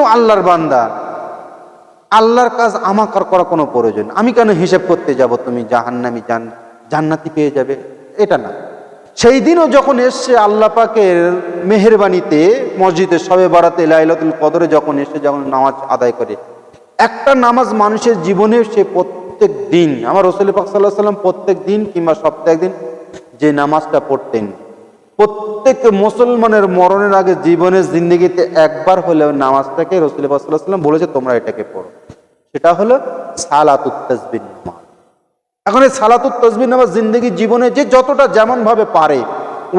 আমিও আল্লাহর বান্দা। আল্লাহর কাজ আমাকে আর করা কোনো প্রয়োজন আমি কেন হিসেব করতে যাব? তুমি জাহান্নামি জান, জান্নাতি পেয়ে যাবে। এটা না। সেই দিনও যখন এসছে আল্লাহ পাকের মেহেরবানিতে মসজিদে সবে বারাতে লাইলাতুল কদরে যখন এসে যখন নামাজ আদায় করে, একটা নামাজ মানুষের জীবনে সে প্রত্যেক দিন, আমার রসুল পাক সাল্লাহ সাল্লাম প্রত্যেক দিন কিংবা সপ্তাহে একদিন যে নামাজটা পড়তেন প্রত্যেক মুসলমানের মরণের আগে জীবনের জিন্দগিতে একবার হলেও নামাজটাকে রসুল পাক সাল্লাম বলেছে, তোমরা এটাকে পড়ো। সেটা হলো সালাতুত তাসবিহ নামাজ। এখন এই সালাতুত তসবির নামাজ জিন্দগি জীবনে যে যতটা যেমন ভাবে পারে,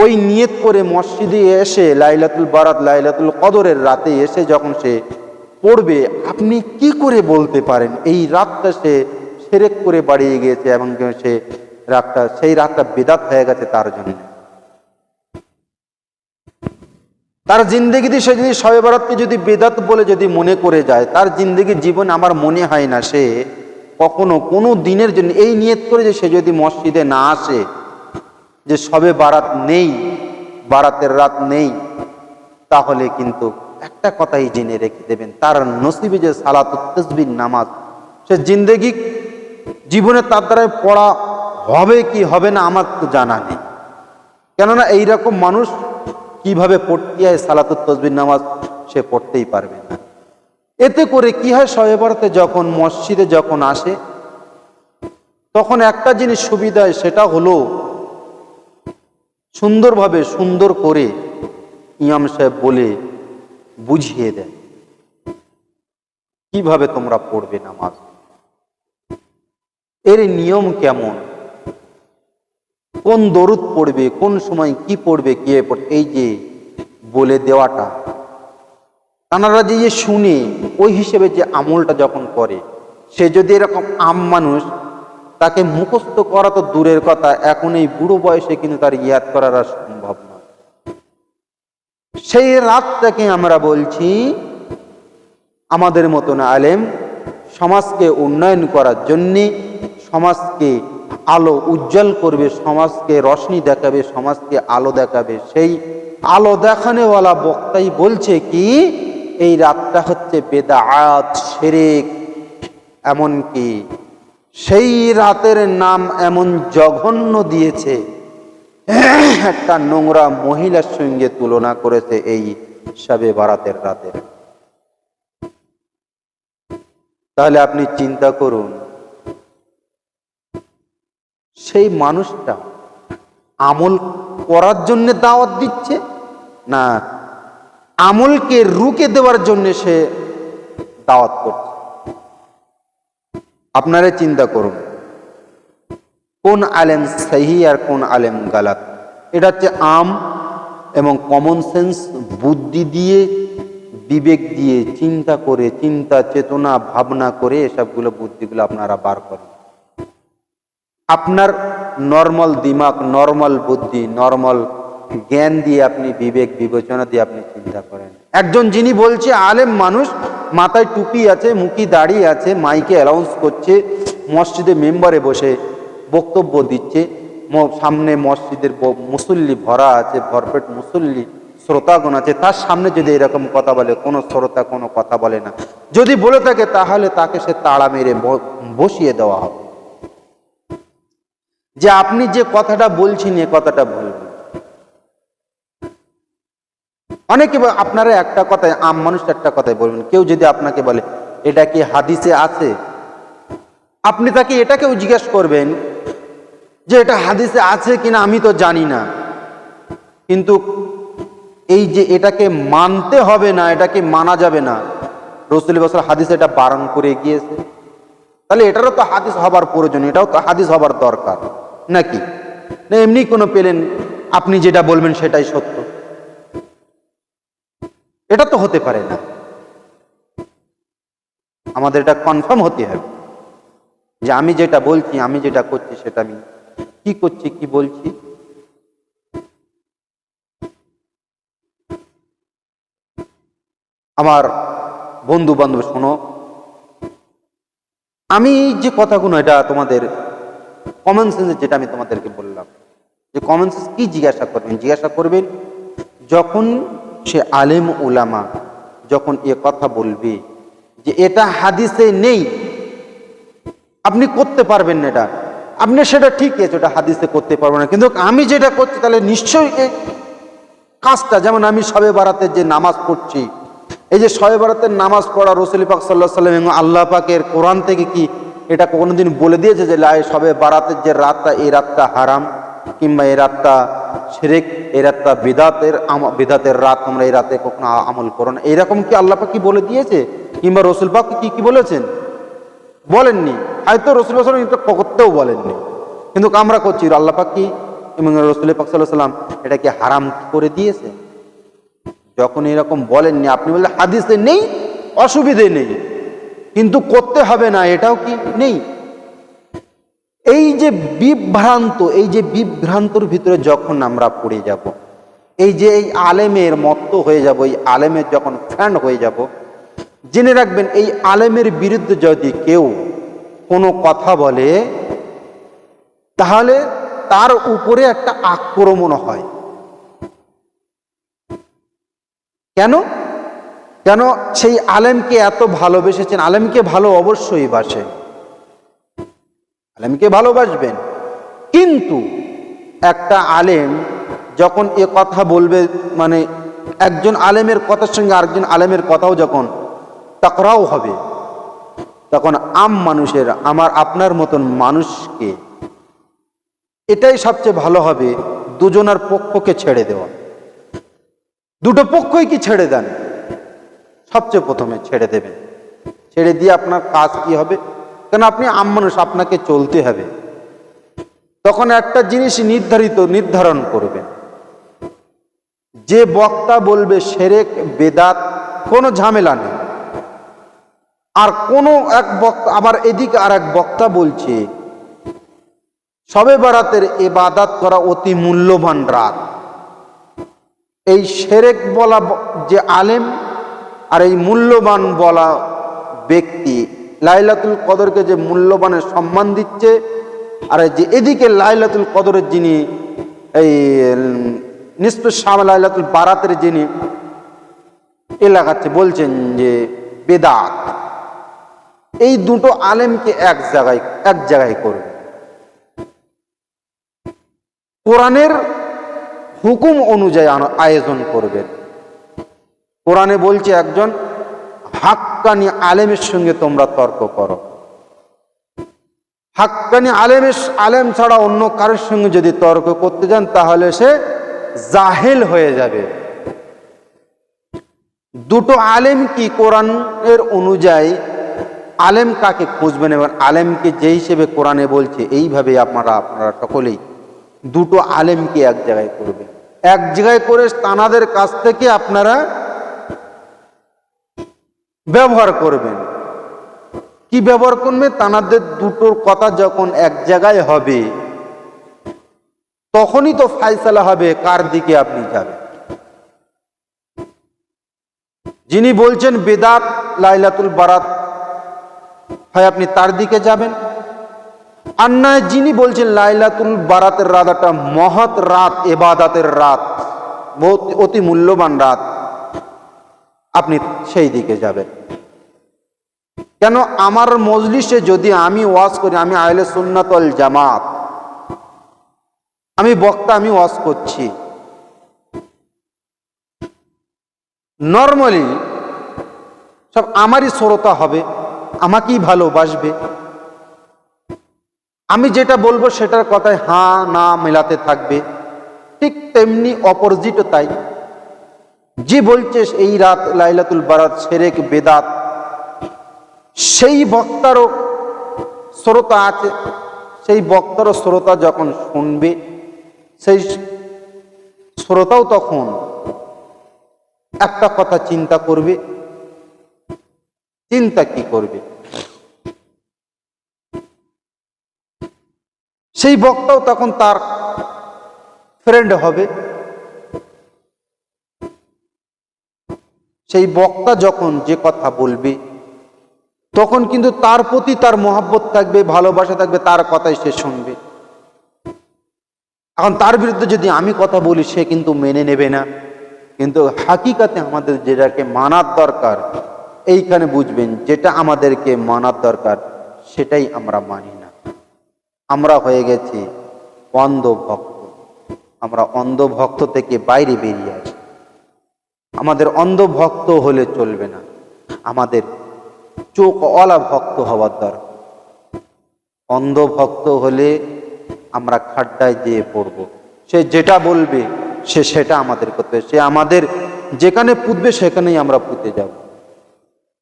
ওই নিয়ত করে মসজিদে এসে লাইলাতুল বারাত, লাইলাতুল কদরের রাতে এসে যখন সে পড়বে, আপনি কি করে বলতে পারেন? এই রাতটা সে সেরেক করে বাড়িয়ে গিয়েছে এবং সে রাতটা, সেই রাতটা বেদাত হয়ে গেছে তার জন্য। তার জিন্দগিতে সে যদি শবে বারাতকে যদি বেদাত বলে যদি মনে করে যায়, তার জিন্দগির জীবন আমার মনে হয় না সে কখনো কোনো দিনের জন্য, এই নিয়ত করে যে সে যদি মসজিদে না আসে, যে সবে বারাত নেই, বারাতের রাত নেই, তাহলে কিন্তু একটা কথাই জেনে রেখে দেবেন, তার নসিবে যে সালাত নামাজ, সে জিন্দগি জীবনে তার দ্বারাই পড়া হবে কি হবে না আমার তো জানা নেই। কেননা এইরকম মানুষ কীভাবে পড়তে হয় সালাতুত তসবির নামাজ সে পড়তেই পারবে না। এতে করে কি হয়, শবে বরাতে যখন মসজিদে যখন আসে, তখন একটা জিনিস সুবিধা সেটা হলো সুন্দরভাবে সুন্দর করে ইমাম সাহেব বলে বুঝিয়ে দেয়, কীভাবে তোমরা পড়বে নামাজ, এর নিয়ম কেমন? কোন দরুদ পড়বে, কোন সময় কি পড়বে, কে পড়বে এই যে বলে দেওয়াটা। তানারা যে শুনে, ওই হিসেবে যে আমলটা যখন করে, সে যদি এরকম আম মানুষ, তাকে মুখস্থ করা তো দূরের কথা, এখন এই বুড়ো বয়সে কিন্তু তার ইয়াদ করার আর সম্ভব নয় সেই রাতটাকে আমরা বলছি, আমাদের মতন আলেম, সমাজকে উন্নয়ন করার জন্যে, সমাজকে আলো উজ্জ্বল করবে, সমাজকে রশ্মি দেখাবে, সমাজকে আলো দেখাবে। সেই আলো দেখানেওয়ালা বক্তাই বলছে কি, এই রাতটা হচ্ছে বেদা বেদাআত সেরেক। এমনকি সেই রাতের নাম এমন জঘন্য দিয়েছে, একটা নোংরা মহিলার সঙ্গে তুলনা করেছে এই সবে বারাতের রাতের তাহলে আপনি চিন্তা করুন সেই মানুষটা আমল করার জন্য দাওয়াত দিচ্ছে না আমলকে রুকে দেওয়ার জন্য সে দাওয়াত করছে? আপনারা চিন্তা করুন, কোন আলেম সহি আর কোন আলেম গালাত? এটা হচ্ছে আম এবং কমন সেন্স বুদ্ধি দিয়ে, বিবেক দিয়ে চিন্তা করে, চিন্তা, চেতনা, ভাবনা করে এসবগুলো বুদ্ধিগুলো আপনারা বার করেন। আপনার নর্মাল দিমাগ নর্মাল বুদ্ধি নর্মাল জ্ঞান দিয়ে আপনি বিবেক, বিবেচনা দিয়ে আপনি চিন্তা করেন। একজন যিনি বলছে, আলেম মানুষ, মাথায় টুপি আছে, মুখি দাঁড়িয়ে আছে, মাইকে অ্যালাউন্স করছে, মসজিদে মেম্বারে বসে বক্তব্য দিচ্ছে সামনে মসজিদের মুসল্লি ভরা আছে, ভরপেট মুসল্লি, শ্রোতাগণ আছে। তার সামনে যদি এরকম কথা বলে, কোনো শ্রোতা কোনো কথা বলে না। যদি বলে থাকে, তাহলে তাকে সে তাড়া মেরে বসিয়ে দেওয়া হবে। যে আপনি যে কথাটা বলছেন, এ কথাটা ভুল। অনেকে আপনারা একটা কথায়, আম মানুষ একটা কথাই বলবেন। কেউ যদি আপনাকে বলে, এটা কি হাদিসে আছে? আপনি তাকে এটাকেও জিজ্ঞেস করবেন যে, এটা হাদিসে আছে কিনা, আমি তো জানি না। কিন্তু এই যে এটাকে মানতে হবে না, এটাকে মানা যাবে না। রসুল বছর হাদিসে এটা বারণ করে গিয়েছে। তাহলে এটারও তো হাদিস হবার প্রয়োজন, এটাও তো হাদিস হবার দরকার। নাকি? না, এমনি কোনো পেলেন, আপনি যেটা বলবেন সেটাই সত্য। এটা তো হতে পারে না। আমাদের এটা কনফার্ম হতে হবে। যে আমি যেটা বলছি, আমি যেটা করছি সেটা আমি কি করছি, কি বলছি? আমার বন্ধু বান্ধব শোনো। আমি যে কথাগুলো, এটা তোমাদের কমন সেন্সে যেটা আমি তোমাদেরকে বললাম, যে কমন সেন্স কি জিজ্ঞাসা করবেন? জিজ্ঞাসা করবেন, যখন সে আলেম ওলামা যখন এ কথা বলবে, যে এটা হাদিসে নেই, আপনি করতে পারবেন না এটা। আপনি সেটা ঠিক আছে, ওটা হাদিসে করতে পারবেন না। কিন্তু আমি যেটা করছি, তাহলে নিশ্চয়ই এই কাজটা, যেমন আমি সবে বারাতে যে নামাজ পড়ছি, এই যে সবে বারাতের নামাজ পড়া রসুল পাক সাল্লাহ সাল্লাম এবং আল্লাহ পাকের কোরআন থেকে কি এটা কোনোদিন বলে দিয়েছে যে সবে বারাতের যে রাতটা, এই রাতটা হারাম, কিংবা এই রাতটা সেরেক এই রাতটা বিদাতের বিদাতের রাত, তোমরা এই রাতে কখনো আমল করো না। এইরকম কি আল্লাহ পাক কি বলে দিয়েছে? কিংবা রসুল পাক কি কি বলেছেন? বলেননি। হয়তো রসুল পাক এটা করতেও বলেননি। কিন্তু আমরা করছি, আল্লাহ পাক কি, এবং রসুল পাক সাল্লাম এটা কি হারাম করে দিয়েছে। যখন এরকম বলেননি, আপনি বললে হাদিসে নেই, অসুবিধে নেই। কিন্তু করতে হবে না, এটাও কি নেই? এই যে বিভ্রান্ত, এই যে বিভ্রান্তর ভিতরে যখন আমরা পড়ে যাব, এই যে এই আলেমের মত্ত হয়ে যাব, এই আলেমের যখন ফ্যান হয়ে যাব, জেনে রাখবেন এই আলেমের বিরুদ্ধে যদি কেউ কোনো কথা বলে, তাহলে তার উপরে একটা আক্রমণ হয়। কেন? কেন সেই আলেমকে এত ভালোবেসেছেন? আলেমকে ভালো অবশ্যই বাসেন আলেমকে ভালোবাসবেন। কিন্তু একটা আলেম যখন এ কথা বলবে মানে একজন আলেমের কথার সঙ্গে আরেকজন আলেমের কথাও যখন টাকরাও হবে, তখন আম মানুষের, আমার, আপনার মতন মানুষকে এটাই সবচেয়ে ভালো হবে দুজনার পক্ষকে ছেড়ে দেওয়া। দুটো পক্ষই কি ছেড়ে দেন? সবচেয়ে প্রথমে ছেড়ে দেবেন। ছেড়ে দিয়ে আপনার কাজ কি হবে? কেন আপনি আম মানুষ, আপনাকে চলতে হবে। তখন একটা জিনিস নির্ধারিত, নির্ধারণ করবেন। যে বক্তা বলবে, সেরেক, বেদাত, কোনো ঝামেলা নেই। আর কোনো এক বক্তা, আবার এদিকে আর এক বক্তা বলছে, সবে বারাতের এবাদাত করা অতি মূল্যবান রাত। এই সেরেক বলা যে আলেম আর এই মূল্যবান বলা ব্যক্তি লাইলাতুল কদরকে যে মূল্যবানের সম্মান দিচ্ছে, আর যে এদিকে লাইলাতুল কদরের যিনি এই নিষ্প শাম লাইলাতুল বারাতের যিনি এ লাগাচ্ছে বলছেন যে বেদাত। এই দুটো আলেমকে এক জায়গায় এক জায়গায় করবে কোরআনের হুকুম অনুযায়ী আয়োজন করবেন। কোরআনে বলছে একজন, হাক্কানি আলেমের সঙ্গে তোমরা তর্ক করো। হাক্কানি আলেমের আলেম ছাড়া অন্য কারোর সঙ্গে যদি তর্ক করতে যান, তাহলে সে জাহেল হয়ে যাবে। দুটো আলেম কি কোরআনের অনুযায়ী আলেম কাকে খুঁজবেন এবং আলেমকে যে হিসেবে কোরআনে বলছে এইভাবে আপনারা আপনারা সকলেই দুটো আলেমকে এক জায়গায় করবেন। এক জায়গায় করে তানাদের কাছ থেকে আপনারা ব্যবহার করবেন। কি ব্যবহার করবেন তানাদের দুটোর কথা যখন এক জায়গায় হবে, তখনই তো ফাইসালা হবে, কার দিকে আপনি যাবেন? যিনি বলছেন, বেদাত লাইলাতুল বারাত, হয় আপনি তার দিকে যাবেন? আর যিনি বলছেন, লাইলাতুল বারাতের রাত একটা মহৎ রাত, এবাদাতের রাত অতি মূল্যবান রাত। আপনি সেই দিকে যাবেন। কেন আমার মজলিসে যদি আমি ওয়াজ করি, আমি আইলে সুন্নাতল জামাত, আমি বক্তা, আমি ওয়াজ করছি। নর্মালি সব আমারই শ্রোতা হবে, আমাকেই ভালোবাসবে। আমি যেটা বলব সেটার কথায় হ্যাঁ না মেলাতে থাকবে। ঠিক তেমনি অপোজিটও তাই। যে বলছে এই রাত লাইলাতুল বারাত সেরেক বেদাত? সেই বক্তারও শ্রোতা আছে, সেই বক্তারও শ্রোতা যখন শুনবে, সেই শ্রোতাও তখন একটা কথা চিন্তা করবে, চিন্তা কি করবে? সেই বক্তাও তখন তার ফ্রেন্ড হবে। সেই বক্তা যখন যে কথা বলবে, তখন কিন্তু তার প্রতি তার মহাব্বত থাকবে, ভালোবাসা থাকবে, তার কথাই সে শুনবে। এখন তার বিরুদ্ধে যদি আমি কথা বলি, সে কিন্তু মেনে নেবে না। কিন্তু হাকিকাতে আমাদের যেটাকে মানার দরকার, এইখানে বুঝবেন যেটা আমাদেরকে মানার দরকার, সেটাই আমরা মানি না। আমরা হয়ে গেছি অন্ধভক্ত। আমরা অন্ধভক্ত থেকে বাইরে বেরিয়ে আসি। আমাদের অন্ধভক্ত হলে চলবে না। আমাদের চোখ অলা ভক্ত হওয়ার দরকার। অন্ধভক্ত হলে আমরা খাড্ডায় যেয়ে পড়ব। সে যেটা বলবে, সে সেটা আমাদের করতে। সে আমাদের যেখানে পুঁতবে, সেখানেই আমরা পুঁতে যাব।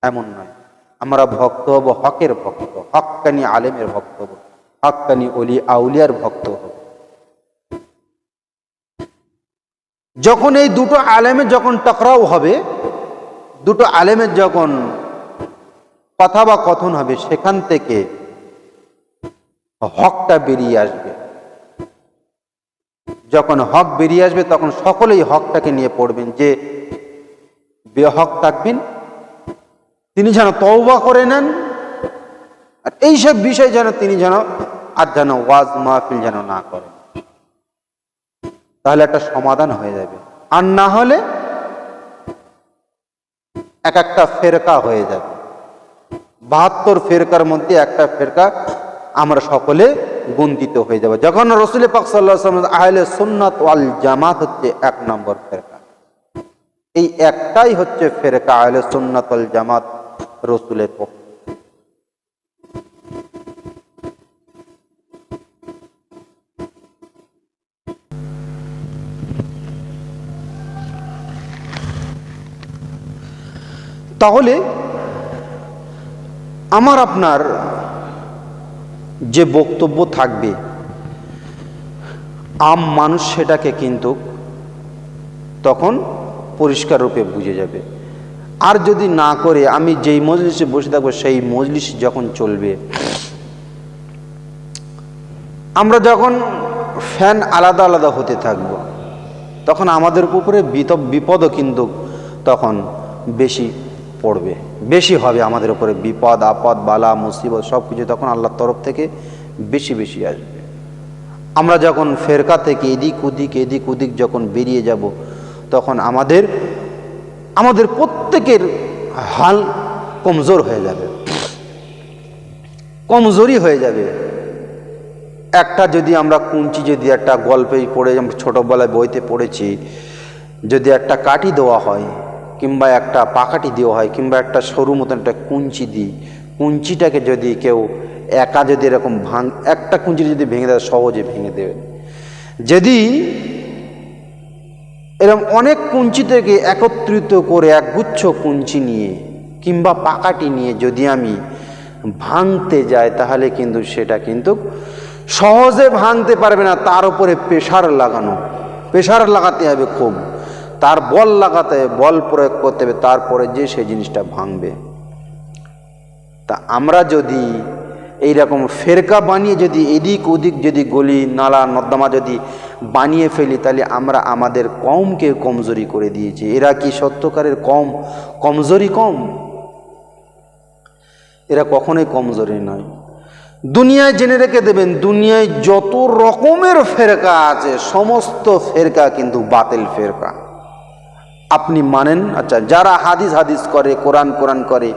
এমন নয়। আমরা ভক্ত হব হকের ভক্ত হক্কানি আলেমের ভক্ত হব হক্কানি অলি আউলিয়ার ভক্ত হব। যখন এই দুটো আলেমের যখন টকরাও হবে, দুটো আলেমের যখন কথা বা কথন হবে, সেখান থেকে হকটা বেরিয়ে আসবে। যখন হক বেরিয়ে আসবে, তখন সকলেই হকটাকে নিয়ে পড়বেন যে বেহক থাকবেন, তিনি যেন তওবা করে নেন, আর এইসব বিষয় যেন তিনি যেন আর যেন ওয়াজ মাহফিল যেন না করেন। তাহলে একটা সমাধান হয়ে যাবে। আর না হলে এক একটা ফেরকা হয়ে যাবে। বাহাত্তর ফেরকার মধ্যে একটা ফেরকা আমরা সকলে বন্দিত হয়ে যাব। যখন রসুল পাক আহলে সুন্নাত ওয়াল জামাত হচ্ছে এক নম্বর ফেরকা। এই একটাই হচ্ছে ফেরকা আহলে সুন্নাত ওয়াল জামাত রসুলের পক্ষ। তাহলে আমার আপনার যে বক্তব্য থাকবে, আম মানুষ সেটাকে কিন্তু তখন পরিষ্কার রূপে বুঝে যাবে। আর যদি না করে, আমি যেই মজলিসে বসে থাকব, সেই মজলিস যখন চলবে, আমরা যখন ফ্যান আলাদা আলাদা হতে থাকব, তখন আমাদের উপরে বিপদও কিন্তু তখন বেশি পড়বে। বেশি হবে আমাদের উপরে বিপদ, আপদ, বালা, মুসিবত সব কিছু তখন আল্লাহর তরফ থেকে বেশি বেশি আসবে। আমরা যখন ফেরকা থেকে এদিক ওদিক এদিক ওদিক যখন বেরিয়ে যাব, তখন আমাদের আমাদের প্রত্যেকের হাল কমজোর হয়ে যাবে। কমজোরি হয়ে যাবে। একটা যদি আমরা কুঞ্চি যদি একটা গল্পে পড়ে ছোটোবেলায় বইতে পড়েছি, যদি একটা কাটি দেওয়া হয় কিংবা একটা পাকাটি দেওয়া হয়, কিংবা একটা সরু মতন একটা কুঞ্চি দিই। কুঞ্চিটাকে যদি কেউ একা যদি এরকম ভাঙ, একটা কুঞ্চি যদি ভেঙে দেয়, সহজে ভেঙে দেবে। যদি এরকম অনেক কুঞ্চি থেকে একত্রিত করে একগুচ্ছ কুঞ্চি নিয়ে, কিংবা পাকাটি নিয়ে যদি আমি ভাঙতে যাই, তাহলে কিন্তু সেটা কিন্তু সহজে ভাঙতে পারবে না। তার উপরে প্রেশার লাগানো। প্রেশার লাগাতে হবে খুব। তার বল লাগাতে, বল প্রয়োগ করতে হবে, তারপরে যে সেই জিনিসটা ভাঙবে। তা আমরা যদি এইরকম ফেরকা বানিয়ে যদি এদিক ওদিক যদি গলি, নালা, নর্দমা যদি বানিয়ে ফেলি, তাহলে আমরা আমাদের কমকে কমজোরি করে দিয়েছি। এরা কি সত্যকারের কম? কমজোরি কম? এরা কখনোই কমজোরি নয়। দুনিয়ায় জেনে রেখে দেবেন, দুনিয়ায় যত রকমের ফেরকা আছে, সমস্ত ফেরকা কিন্তু বাতিল ফেরকা। আপনি মানেন? আচ্ছা যারা হাদিস হাদিস করে, কোরআন কোরআন করে,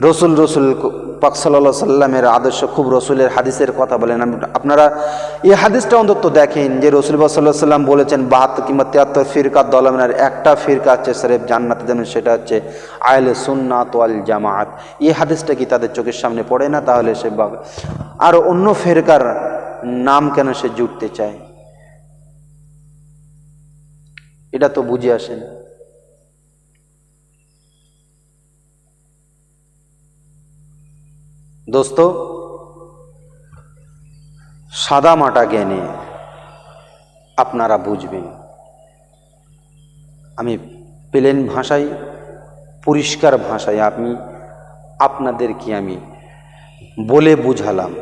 রসুল রসুল পাক সাল্লাহ সাল্লামের আদর্শ খুব রসুলের হাদিসের কথা বলেন। আপনারা এই হাদিসটা অন্তত দেখেন যে রসুল সাল্লাহ সাল্লাম বলেছেন বাহাত্তর কিংবা তিয়াত্তর ফিরকাত দলমেনার একটা ফিরকা আছে সরেফ জান্নাতে দেবেন সেটা হচ্ছে আয়লে সুন্নাত ওয়াল জামাত এই হাদিসটা কি তাদের চোখের সামনে পড়ে না? তাহলে সে বাগ- আর অন্য ফেরকার নাম কেন সে জুটতে চায়? এটা তো বুঝে আসেন দোস্ত, সাদা মাটা জ্ঞানে আপনারা বুঝবেন। আমি প্লেন ভাষায়, পরিষ্কার ভাষায় আমি আপনাদের কি আমি বলে বুঝালাম।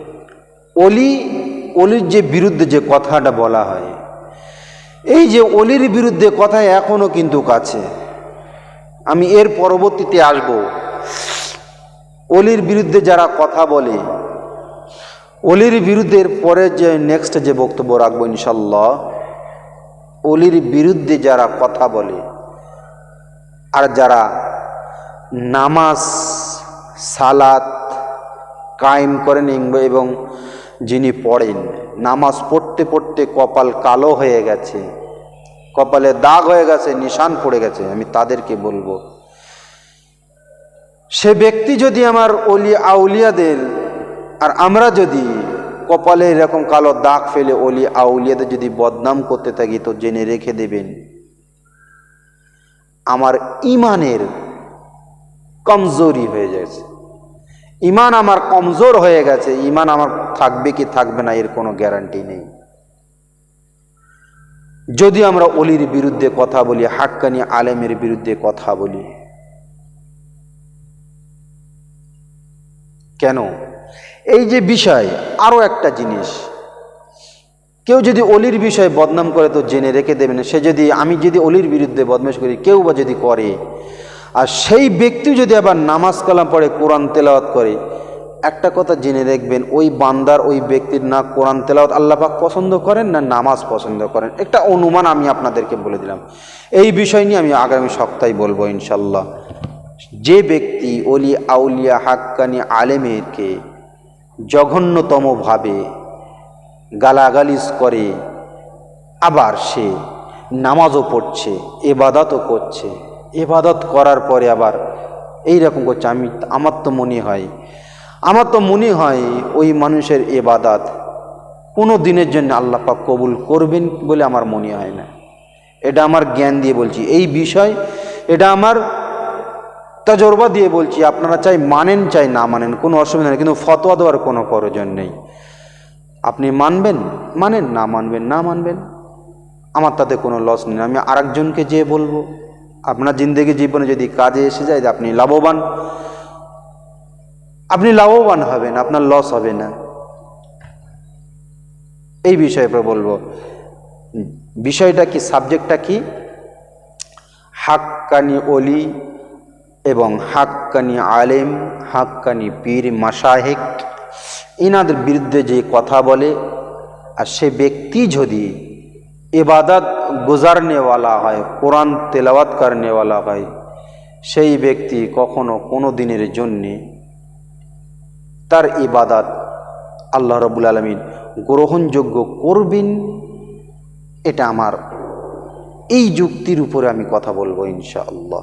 অলি, অলির যে বিরুদ্ধে যে কথাটা বলা হয়, এই যে অলির বিরুদ্ধে কথা এখনও কিন্তু কাছে। আমি এর পরবর্তীতে আসব। অলির বিরুদ্ধে যারা কথা বলে, অলির বিরুদ্ধে পরে যে নেক্সট যে বক্তব্য রাখব ইনশাল্লাহ অলির বিরুদ্ধে যারা কথা বলে আর যারা নামাজ, সালাত কায়েম করেন এবং যিনি পড়েন, নামাজ পড়তে পড়তে কপাল কালো হয়ে গেছে, কপালে দাগ হয়ে গেছে, নিশান পড়ে গেছে, আমি তাদেরকে বলব সে ব্যক্তি যদি আমার অলি আউলিয়াদের, আর আমরা যদি কপালে এরকম কালো দাগ ফেলে অলি আউলিয়াদের যদি বদনাম করতে থাকি, তো জেনে রেখে দেবেন, আমার ইমানের কমজোরি হয়ে গেছে। ইমান আমার কমজোর হয়ে গেছে, ইমান আমার থাকবে কি থাকবে না, এর কোনো গ্যারান্টি নেই। যদি আমরা অলির বিরুদ্ধে কথা বলি, হাক্কানি আলেমের বিরুদ্ধে কথা বলি কেন? এই যে বিষয় আরও একটা জিনিস। কেউ যদি অলির বিষয়ে বদনাম করে তো জেনে রেখে দেবেন সে যদি, আমি যদি অলির বিরুদ্ধে বদমাশ করি, কেউ বা যদি করে। আর সেই ব্যক্তি যদি আবার নামাজ কালাম পড়ে, কোরআন তেলাওয়াত করে, একটা কথা জেনে দেখবেন, ওই বান্দার, ওই ব্যক্তির না কোরআন তেলাওয়াত আল্লাপাক পছন্দ করেন, না নামাজ পছন্দ করেন। একটা অনুমান আমি আপনাদেরকে বলে দিলাম। এই বিষয় নিয়ে আমি আগামী সপ্তাহে বলব ইনশাল্লাহ যে ব্যক্তি অলি আউলিয়া হাক্কানি আলেমেরকে জঘন্যতমভাবে গালাগালিজ করে, আবার সে নামাজও পড়ছে, এবাদতও করছে। এবাদত করার পরে আবার এই রকম করছে। আমি, আমার তো মনে হয়, আমার তো মনে হয় ওই মানুষের এবাদাত কোনো দিনের জন্য আল্লাহ পাক কবুল করবেন বলে আমার মনে হয় না। এটা আমার জ্ঞান দিয়ে বলছি। এই বিষয়, এটা আমার তজরবা দিয়ে বলছি, আপনারা চাই মানেন, চাই না মানেন, কোনো অসুবিধা নেই, কিন্তু ফতোয়া দেওয়ার কোনো প্রয়োজন নেই। আপনি মানবেন, মানেন, না মানবেন না মানবেন, আমার তাতে কোনো লস নেই। আমি আরেকজনকে যেয়ে বলব, আপনার জিন্দগি জীবনে যদি কাজে এসে যায়, যে আপনি লাভবান আপনি লাভবান হবেন, আপনার লস হবে না। এই বিষয়ে বলব, বিষয়টা কি সাবজেক্টটা কি? হাক্কানি অলি এবং হাক্কানি আলেম, হাক্কানি পীর মাসাহেক ইনাদের বিরুদ্ধে যে কথা বলে, আর সে ব্যক্তি যদি ইবাদত গুজারনেওয়ালা হয়, কোরআন তেলাওয়াত করনেওয়ালা হয়, সেই ব্যক্তি কখনো কোনো দিনের জন্যে তার ইবাদত আল্লাহ রবুল আলমিন গ্রহণযোগ্য করবেন, এটা আমার এই যুক্তির উপরে আমি কথা বলব ইনশাআল্লাহ।